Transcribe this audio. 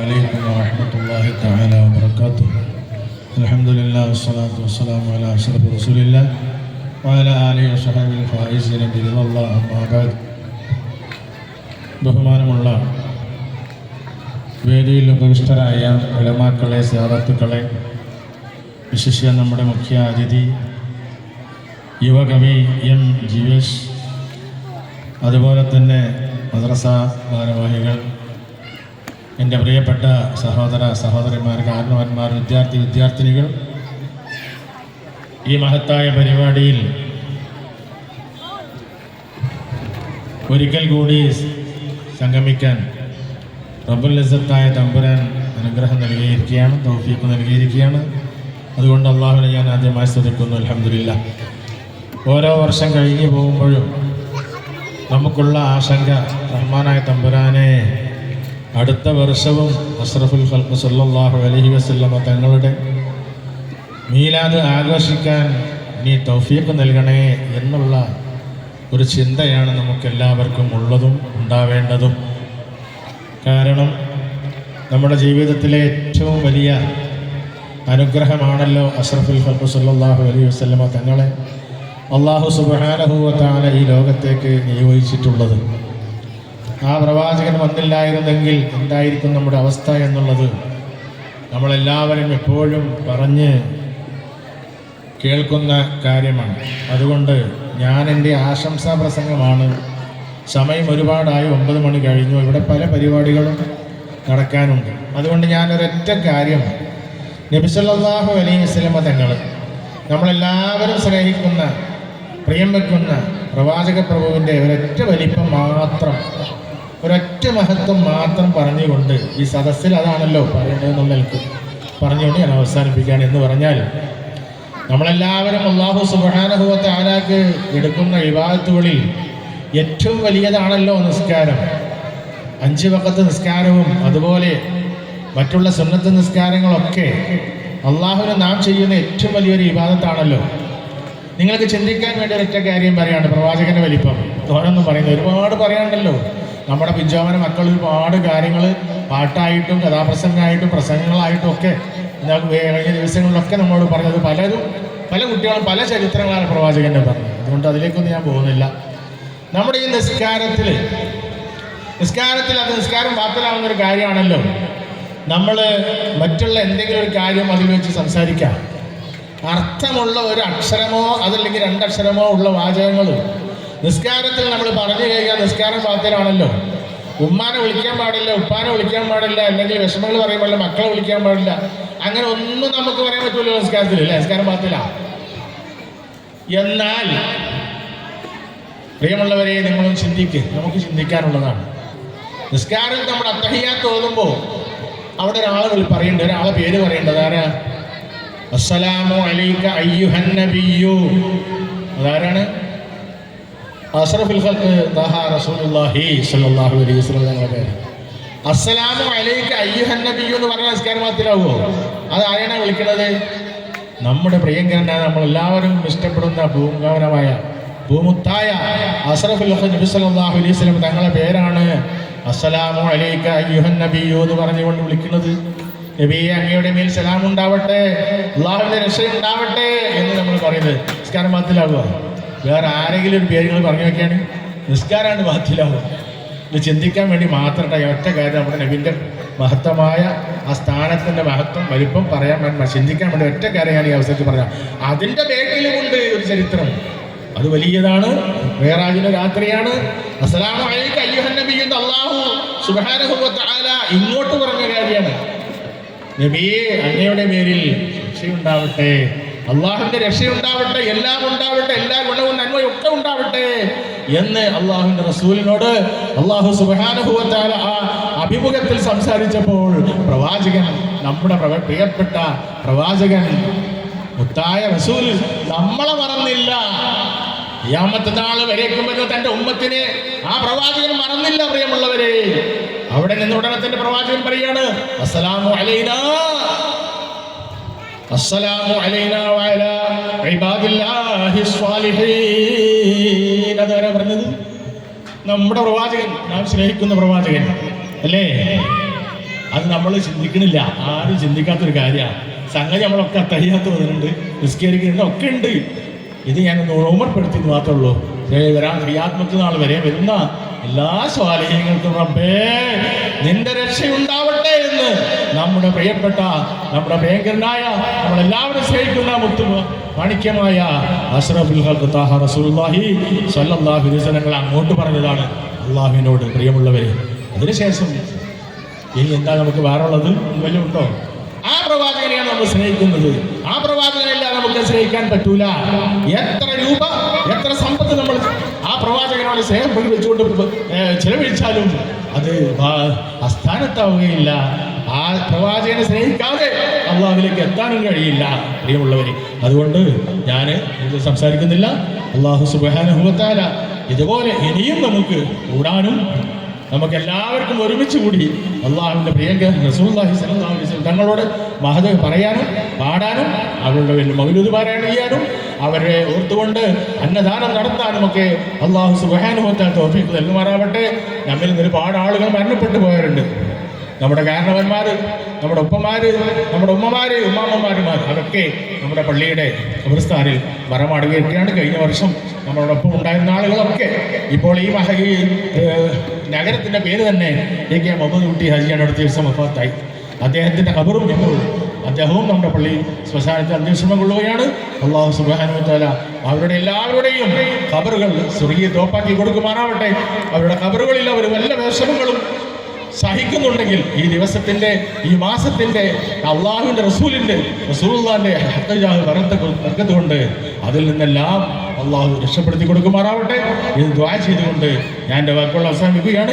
عليكم ورحمة الله تعالى وبركاته الحمد لله والصلاة والسلام على أشرف رسول الله وعلى آله وصحبه الفائزين برضا الله أما بعد ബഹുമാനമുള്ള വേദിയിൽ ഉപവിഷ്ടരായ ഉലമാക്കളെ സിയാറത്തുക്കളെ വിശിഷ്യ നമ്മുടെ മുഖ്യ അതിഥി യുവകവി എം ജീവേഷ് അതുപോലെ തന്നെ മദ്രസ ഭാരവാഹികൾ എന്റെ പ്രിയപ്പെട്ട സഹോദര സഹോദരിമാർ കാരണവന്മാർ വിദ്യാർത്ഥി വിദ്യാർത്ഥിനികൾ ഈ മഹത്തായ പരിപാടിയിൽ ഒരിക്കൽ കൂടി സംഗമിക്കാൻ റബ്ബുൽ ലസത്തായ തമ്പുരാൻ അനുഗ്രഹം നൽകിയിരിക്കുകയാണ് തൗഫീഖ് നൽകിയിരിക്കുകയാണ്. അതുകൊണ്ട് അള്ളാഹുവിനെ ഞാൻ ആദ്യമായി ശ്രദ്ധിക്കുന്നു അലഹമില്ല ഓരോ വർഷം കഴിഞ്ഞു പോകുമ്പോഴും നമുക്കുള്ള ആശങ്ക റഹ്മാനായ തമ്പുരാനെ അടുത്ത വർഷവും അഷ്റഫുൽ ഖൽക്ക് സല്ലല്ലാഹു അലൈഹി വസല്ലമ തങ്ങളുടെ മീലാദ് ആഘോഷിക്കാൻ നീ തൗഫീഖ് നൽകണേ എന്നുള്ള ഒരു ചിന്തയാണ് നമുക്കെല്ലാവർക്കും ഉള്ളതും ഉണ്ടാവേണ്ടതും. കാരണം നമ്മുടെ ജീവിതത്തിലെ ഏറ്റവും വലിയ അനുഗ്രഹമാണല്ലോ അഷ്റഫുൽ ഖൽക്ക് സല്ലല്ലാഹു അലൈഹി വസല്ലമ തങ്ങളെ അള്ളാഹു സുബാനഹുവത്താണ് ഈ ലോകത്തേക്ക് നിയോഗിച്ചിട്ടുള്ളത്. ആ പ്രവാചകൻ വന്നില്ലായിരുന്നെങ്കിൽ എന്തായിരിക്കും നമ്മുടെ അവസ്ഥ എന്നുള്ളത് നമ്മളെല്ലാവരും എപ്പോഴും പറഞ്ഞ് കേൾക്കുന്ന കാര്യമാണ്. അതുകൊണ്ട് ഞാൻ എന്റെ ആശംസാ പ്രസംഗമാണ്. സമയം ഒരുപാടായി ഒമ്പത് മണി കഴിഞ്ഞു. ഇവിടെ പല പരിപാടികളും നടക്കാനുണ്ട്. അതുകൊണ്ട് ഞാനൊരൊറ്റ കാര്യം. നബിസല്ലാഹു അലൈഹി വസ്ലമ തങ്ങൾ നമ്മളെല്ലാവരും സ്നേഹിക്കുന്ന പ്രിയം വെക്കുന്ന പ്രവാചക പ്രഭുവിന്റെ ഒരൊറ്റ വലിപ്പം മാത്രം ഒരൊറ്റ മഹത്വം മാത്രം പറഞ്ഞുകൊണ്ട് ഈ സദസ്സിൽ അതാണല്ലോ പറയേണ്ടതെന്നുള്ള എനിക്ക് പറഞ്ഞുകൊണ്ട് ഞാൻ അവസാനിപ്പിക്കുകയാണ് എന്ന് പറഞ്ഞാൽ നമ്മളെല്ലാവരും അള്ളാഹു സുബാനഹുവത്തെ ആരാക്ക് എടുക്കുന്ന വിവാഹത്തുകളിൽ ഏറ്റവും വലിയതാണല്ലോ നിസ്കാരം. അഞ്ച് വക്കത്ത് നിസ്കാരവും അതുപോലെ മറ്റുള്ള സുന്നത്ത് നിസ്കാരങ്ങളൊക്കെ അള്ളാഹുവിനെ നാം ചെയ്യുന്ന ഏറ്റവും വലിയൊരു വിവാദത്താണല്ലോ നിങ്ങൾക്ക് ചിന്തിക്കാൻ വേണ്ടി ഒരൊറ്റ കാര്യം പറയാണ് പ്രവാചകന്റെ വലിപ്പം. ഓരോന്നും പറയുന്നത് ഒരുപാട് പറയാനുണ്ടല്ലോ. നമ്മുടെ പിഞ്ചോമന മക്കൾ ഒരുപാട് കാര്യങ്ങൾ പാട്ടായിട്ടും കഥാപ്രസംഗമായിട്ടും പ്രസംഗങ്ങളായിട്ടും ഒക്കെ കഴിഞ്ഞ ദിവസങ്ങളിലൊക്കെ നമ്മളോട് പറഞ്ഞത് പലരും പല കുട്ടികളും പല ചരിത്രങ്ങളാണ് പ്രവാചകന്റെ പറഞ്ഞത്. അതുകൊണ്ട് അതിലേക്കൊന്നും ഞാൻ പോകുന്നില്ല. നമ്മുടെ ഈ നിസ്കാരത്തിൽ നിസ്കാരത്തിൽ അത് നിസ്കാരം ബാത്തിലാവുന്ന ഒരു കാര്യമാണല്ലോ. നമ്മൾ മറ്റുള്ള എന്തെങ്കിലും ഒരു കാര്യം അതിൽ വെച്ച് സംസാരിക്കാം. അർത്ഥമുള്ള ഒരു അക്ഷരമോ അതല്ലെങ്കിൽ രണ്ടക്ഷരമോ ഉള്ള വാചകങ്ങൾ നിസ്കാരത്തിൽ നമ്മൾ പറഞ്ഞു കഴിഞ്ഞാൽ നിസ്കാരം പാത്തിലാണല്ലോ ഉമ്മാനെ വിളിക്കാൻ പാടില്ല ഉപ്പാനെ വിളിക്കാൻ പാടില്ല അല്ലെങ്കിൽ വിഷമങ്ങൾ പറയാൻ പാടില്ല മക്കളെ വിളിക്കാൻ പാടില്ല. അങ്ങനെ ഒന്നും നമുക്ക് പറയാൻ പറ്റുമല്ലോ നിസ്കാരത്തിൽ അല്ലേ? നിസ്കാരം പാത്തില്ല എന്നാൽ പ്രിയമുള്ളവരെ നിങ്ങളും ചിന്തിക്ക്. നമുക്ക് ചിന്തിക്കാനുള്ളതാണ്. നിസ്കാരം നമ്മൾ അത്തഹിയാത്ത് തോന്നുമ്പോൾ അവിടെ ഒരാളെ വിളി പറയേണ്ടത് ഒരാളെ പേര് പറയേണ്ടത് ആരാ? അസ്സലാമു അലൈക അയ്യുഹന്നബിയു അതാരാണ്? അഷ്റഫുൽ ഖൽഖ് തഹ റസൂലുള്ളാഹി സ്വല്ലല്ലാഹു അലൈഹി വസല്ലം ഞങ്ങളുടെ പേര് അസ്സലാമു അലൈക അയ്യുഹൻ നബി എന്ന് പറഞ്ഞ നമസ്കാരം മാത്രമാവോ? അത് ആരാണ് വിളിക്കുന്നത്? നമ്മുടെ പ്രിയങ്കരനായ നമ്മൾ എല്ലാവരും ഇഷ്ടപ്പെടുന്ന ഭൂമുഖാവനമായ ഭൂമുത്തായ അഷ്റഫുൽ ഖൽഖ് നബി സല്ലല്ലാഹു അലൈഹി വസല്ലം തങ്ങളുടെ പേരാണ് അസ്സലാമു അലൈക അയ്യുഹൻ നബി എന്ന് പറഞ്ഞുകൊണ്ട് വിളിക്കുന്നത്. നബിയെ അങ്ങയുടെ മേൽ സലാം ഉണ്ടാവട്ടെ അള്ളാഹുവിന്റെ രക്ഷ ഉണ്ടാവട്ടെ എന്ന് നമ്മൾ പറയുന്നത്. നമസ്കാരം ബാത്തിലാവുക വേറെ ആരെങ്കിലും ഒരു പേരുകൾ പറഞ്ഞു വെക്കുകയാണ്. നിസ്കാരമാണ് ബാത്തിലാവുക ഇത് ചിന്തിക്കാൻ വേണ്ടി മാത്രമല്ല ഈ ഒറ്റ കാര്യം നമ്മുടെ നബിന്റെ മഹത്തമായ ആ സ്ഥാനത്തിന്റെ മഹത്വം വലിപ്പം പറയാൻ വേണ്ട ചിന്തിക്കാൻ വേണ്ടി ഒറ്റ കാര്യം ഞാൻ ഈ അവസരത്തിൽ പറയാം അതിന്റെ ബേക്കിലുമുണ്ട് ഒരു ചരിത്രം. അത് വലിയതാണ്. വേറാജിന്റെ രാത്രിയാണ്. അസ്സലാമു സുബ്ഹാനഹു ഇങ്ങോട്ട് പറഞ്ഞ കാര്യമാണ്. നബിയെ അങ്ങയുടെ പേരിൽ രക്ഷയുണ്ടാവട്ടെ അള്ളാഹുവിന്റെ രക്ഷയുണ്ടാവട്ടെ എല്ലാം ഉണ്ടാവട്ടെ എല്ലാ ഗുണവും നന്മയും ഒക്കെ ഉണ്ടാവട്ടെ എന്ന് അള്ളാഹുവിന്റെ റസൂലിനോട് അള്ളാഹു സുബാനുഭവത്താൽ ആ അഭിമുഖത്തിൽ സംസാരിച്ചപ്പോൾ പ്രവാചകൻ നമ്മുടെ പ്രിയപ്പെട്ട പ്രവാചകൻ മുത്തായ റസൂൽ നമ്മളെ മറന്നില്ല. യാമത്തെ നാൾ വരേക്കും വരുന്ന തന്റെ ഉമ്മത്തിനെ. ആ പ്രവാചകൻ മറന്നില്ല പ്രിയമുള്ളവരെ. അവിടെ നിന്ന് ഉടനെ തന്നെ പ്രവാചകൻ പറയാണ് അസ്സലാമു അലൈനാ. അസ്സലാമു അലൈന വഅലാ ഇബാദില്ലാഹി സ്വാലിഹീൻ. അതാരാ പറഞ്ഞത്? നമ്മുടെ പ്രവാചകൻ. നാം സ്നേഹിക്കുന്ന പ്രവാചകൻ. അല്ലേ? അത് നമ്മൾ ചിന്തിക്കണില്ല. ആരും ചിന്തിക്കാത്തൊരു കാര്യമാണ് സംഗതി നമ്മളൊക്കെ തയ്യാത്ത വന്നിട്ടുണ്ട്. നിസ്കരിക്കുന്നുണ്ട്. ഒക്കെ ഉണ്ട്. ഇത് ഞാൻ ഓർമ്മപ്പെടുത്തിയെന്ന് മാത്രമേ ഉള്ളൂ. വരാൻ ക്രിയാത്മക നാൾ വരെ വരുന്ന എല്ലാ സ്വാലഹ്യങ്ങൾക്കും റബ്ബേ നിന്റെ രക്ഷയുണ്ടാവട്ടെ. നമ്മുടെ പ്രിയപ്പെട്ട നമ്മുടെ ഭയങ്കരനായ നമ്മളെല്ലാവരും സ്നേഹിക്കുന്ന മുത്തു മാണിക്യമായ അഷ്റഫുൽ ഖൽഖ് താഹ റസൂലുള്ളാഹി സ്വല്ലല്ലാഹു അലൈഹി വസല്ലം അങ്ങോട്ട് പറഞ്ഞതാണ്. അള്ളാഹുവിനോട് പ്രിയമുള്ളവരെ അതിനുശേഷം ഇനി എന്താ നമുക്ക് വേറെ ഉള്ളത് ഉണ്ടോ ആ പ്രവാചകനെയാണ് നമ്മൾ സ്നേഹിക്കുന്നത്. ആ പ്രവാചകനെല്ലാം നമുക്ക് സ്നേഹിക്കാൻ പറ്റൂല. എത്ര രൂപ എത്ര സമ്പത്ത് നമ്മൾ ആ പ്രവാചകനോട് സ്നേഹം പിടിവെച്ചുകൊണ്ട് ചെലവഴിച്ചാലും അത് അസ്ഥാനത്താവുകയില്ല. ആ പ്രവാചകനെ സ്നേഹിക്കാതെ അള്ളാഹുവിലേക്ക് എത്താനും കഴിയില്ല. പ്രിയമുള്ളവര് അതുകൊണ്ട് ഞാൻ ഇത് സംസാരിക്കുന്നില്ല. അള്ളാഹു സുബാനുഭവത്താല ഇതുപോലെ ഇനിയും നമുക്ക് കൂടാനും നമുക്ക് എല്ലാവർക്കും ഒരുമിച്ച് കൂടി അള്ളാഹുവിന്റെ പ്രിയങ്ക റസൂല്ലാഹി വസല്ലം തങ്ങളോട് മഹത പറയാനും പാടാനും അവരുടെ വലിയ മൗലൂദ് പാരായണം ചെയ്യാനും അവരെ ഓർത്തുകൊണ്ട് അന്നദാനം നടത്താനും ഒക്കെ അള്ളാഹു സുബാനുഭവത്താൽ തോഫിക്ക് നൽകുമാറാവട്ടെ. നമ്മിൽ നിന്ന് ഒരുപാട് ആളുകൾ മരണപ്പെട്ടു പോയവരുണ്ട്. നമ്മുടെ കാരണവന്മാർ നമ്മുടെ ഉപ്പമാർ നമ്മുടെ ഉമ്മമാർ ഉമ്മാമ്മമാരുമാർ അതൊക്കെ നമ്മുടെ പള്ളിയുടെ കബർസ്ഥാനിൽ വരമാടുകയൊക്കെയാണ്. കഴിഞ്ഞ വർഷം നമ്മളോടൊപ്പം ഉണ്ടായിരുന്ന ആളുകളൊക്കെ ഇപ്പോൾ ഈ മഹ ഈ നഗരത്തിന്റെ പേര് തന്നെ എ കെ മുഹമ്മദ് കുട്ടി ഹജിയാണ് അടുത്ത ദിവസം വഫാത്തായി അദ്ദേഹത്തിന്റെ കബറും ഇപ്പോൾ അദ്ദേഹവും നമ്മുടെ പള്ളി ശ്മശാനത്തിൽ അന്വേഷണം കൊള്ളുകയാണ്. അള്ളാഹു സുബാനുത്താല അവരുടെ എല്ലാവരുടെയും ഖബറുകൾ സ്വർഗീയ തോപ്പാക്കി കൊടുക്കുമാറാവട്ടെ. അവരുടെ ഖബറുകളിൽ അവർ വല്ല വിഷമങ്ങളും സഹിക്കുന്നുണ്ടെങ്കിൽ ഈ ദിവസത്തിന്റെ ഈ മാസത്തിന്റെ അള്ളാഹുവിന്റെ റസൂലിന്റെ റസൂലിന്റെ ബർക്കത്ത് കൊണ്ട് അതിൽ നിന്നെല്ലാം അള്ളാഹു രക്ഷപ്പെടുത്തി കൊടുക്കുമാറാവട്ടെ ഇത് ദ്വാ ചെയ്തുകൊണ്ട് ഞാൻ എന്റെ വാക്കുകൾ അവസാനിപ്പിക്കുകയാണ്.